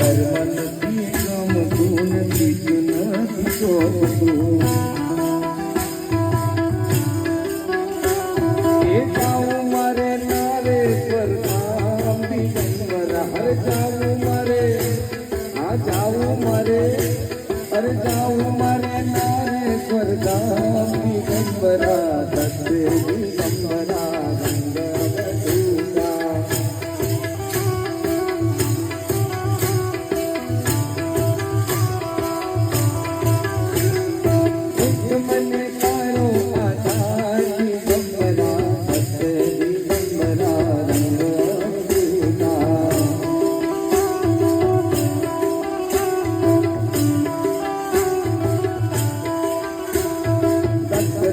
કર્મ નથી ગમતું નથી નથી શોધતું नारे स्वर्गाम्बरा तस्ते दिगम्बरा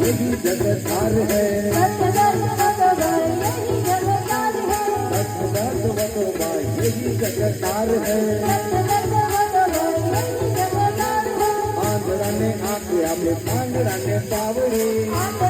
यही जगतार है यही जगतार है आंगड़ा ने आंगड़ा में आंगड़ा ने पावड़ी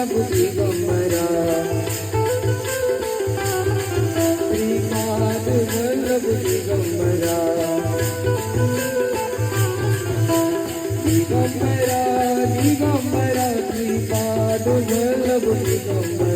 પ્રભુજી ગમરા શ્રીપાદ પ્રભુજી ગમરા દિગમ્બરા દિગમ્બરા શ્રીપાદ પ્રભુજી ગમરા